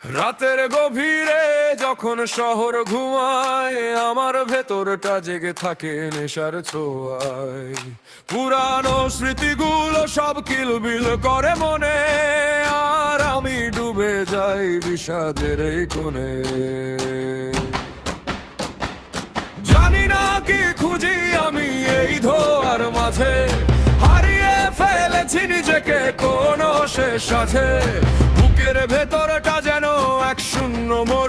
রাতের গভীরে যখন শহর ঘুমায়, আমার ভেতরটা জেগে থাকে নেশার ছোঁয়ায়। পুরানো স্মৃতিগুলো সব কিলবিল করে মনে, আর আমি ডুবে যাই বিষাদের এই কোণে। জানি না কি খুঁজি আমি এই ধোয়ার মাঝে, হারিয়ে ফেলেছি নিজেকে কোন শেষ আছে বুকের ভেতরটা যেন এক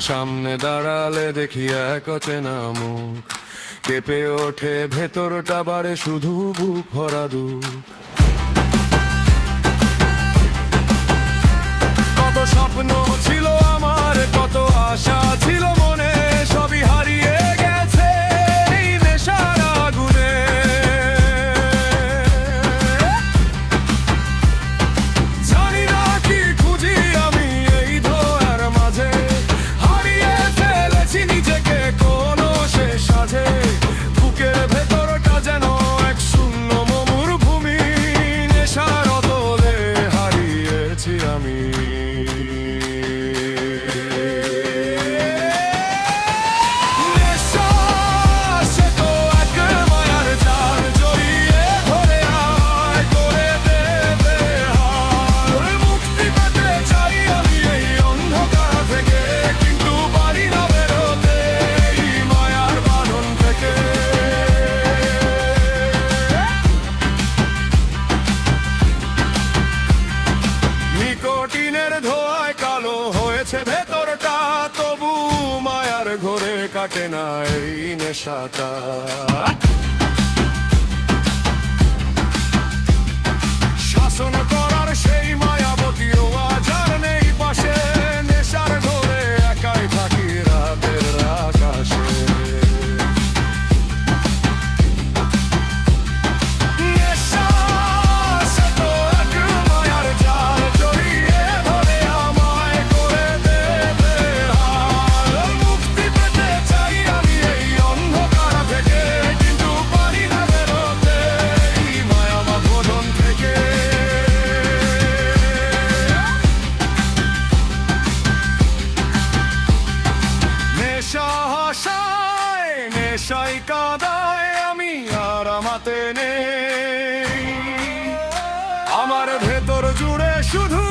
সামনে দাঁড়ালে দেখি এক অচেনা মুখ। কেঁপে ওঠে ভেতরটা বারে শুধু বুক ভরা দুঃখ। নিকোটিনের ধোয়ায় কালো হয়েছে ভেতরটা তবু মায়ার ঘরে কাটে না এই নেশাটা। নেশাই কাদায় আমি আর আমাতে নেই। আমার ভেতর জুড়ে শুধু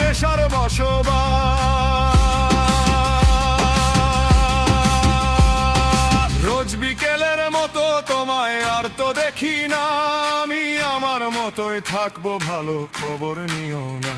নেশার বসবাস। রোজ বিকেলের মতো তোমায় আর তো দেখি না। আমি আমার মতোই থাকব, ভালো খবর নিও না।